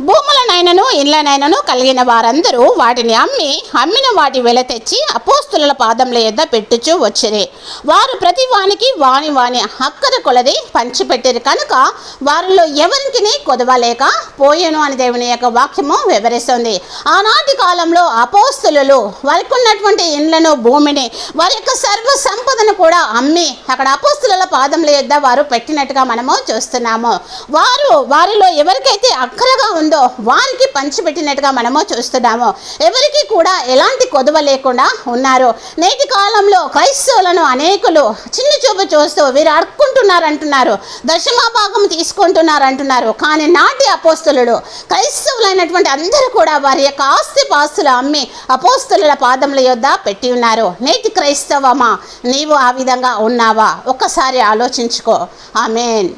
భూములనైనను ఇళ్ళనైనను కలిగిన వారందరూ వాటిని అమ్మి అమ్మిన వాటి వెల తెచ్చి అపోస్తుల పాదముల యొద్ద పెట్టుచూ వచ్చిరి. వారు ప్రతి వానికి వాని వాని హక్కర కొలది పంచిపెట్టిరు కనుక వారిలో ఎవరికి కొదవలేక పోయేను అని దేవుని యొక్క వాక్యము వివరిస్తుంది. ఆనాటి కాలంలో అపోస్తులు వారికి ఉన్నటువంటి ఇండ్లను భూమిని వారి యొక్క సర్వ సంపదను కూడా అమ్మి అక్కడ అపోస్తుల పాదముల యొద్ద వారు పెట్టినట్టుగా మనము చూస్తున్నాము. వారు వారిలో ఎవరికైతే అక్కరగా ఉందో వారికి పంచిపెట్టినట్టుగా మనము చూస్తున్నాము. ఎవరికి కూడా ఎలాంటి కొదవ లేకుండా ఉన్నారు. నేటి కాలంలో క్రైస్తవులను అనేకులు చిన్న చూపు చూస్తూ వీరు అడుక్కుంటున్నారు అంటున్నారు దశమా భాగం తీసుకుంటున్నారు అంటున్నారు కానీ నాటి అపోస్తులు క్రైస్తవులైనటువంటి అందరూ కూడా వారి యొక్క ఆస్తి పాస్తులు అమ్మి అపోస్తుల పాదముల యొద్ద పెట్టి ఉన్నారు. నేటి క్రైస్తవమా? నీవు ఆ విధంగా ఉన్నావా? ఒక్కసారి ఆలోచించుకో. ఆమెన్.